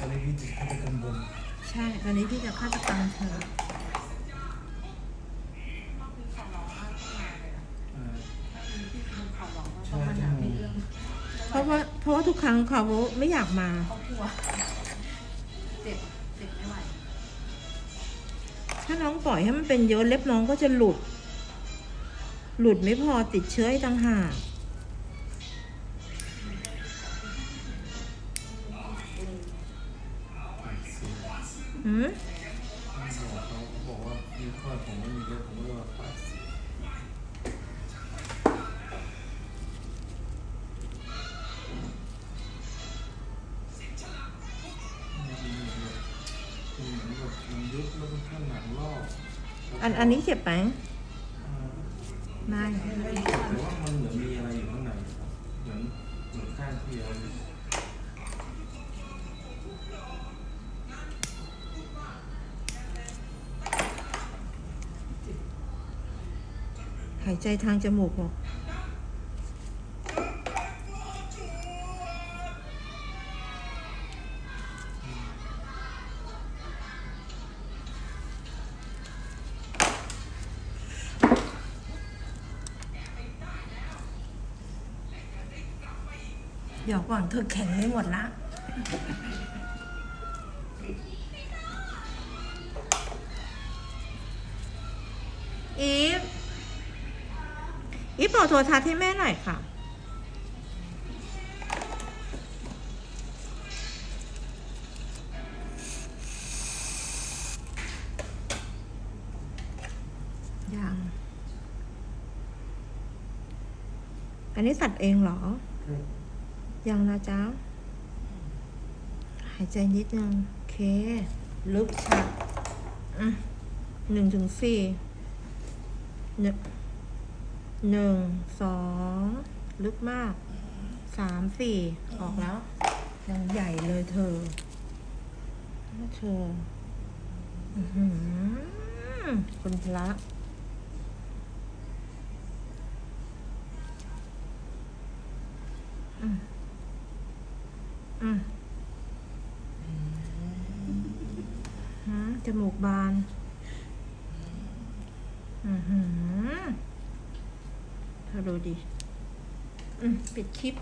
ตอนนี้พี่จะเข้าไปข้างบนใช่ ตอนนี้พี่จะฆาตกรรมเธออ่าเพราะมันหนักในเรื่องเพราะว่าเพราะว่าทุกครั้งเขาไม่อยากมา เขากลัวเจ็บเจ็บไม่ไหวถ้าน้องปล่อยให้มันเป็นเยอะเล็บน้องก็จะหลุด หลุดไม่พอติดเชื้ออีกต่างหาก หืมบอกเขาเขาบอกว่ามีข้อผมไม่มีเยอะผมก็ว่าปัดมันเหมือนแบบมันยุบแล้วมันข้างหลังรอบอันอันนี้เจ็บไหมไม่ แต่ว่ามันเหมือน หายใจทางจมูกบอกเดี๋ยวก่อนเธอแข็งไม่หมดละ อีฟเปิดโทรทัศน์ให้แม่หน่อยค่ะ ยัง อันนี้ตัดเองเหรอ ยังนะจ๊ะ หายใจนิดนึง โอเค ลึกชัดอะหนึ่งถึงสี่หนึ่ง หนึ่งสองลึกมากสามสี่ออกแล้วยังใหญ่เลยเธอเธออือหือคุณพระอืมอืมหืมจมูกบาน อือหือ ดูดิ อืมปิดคลิป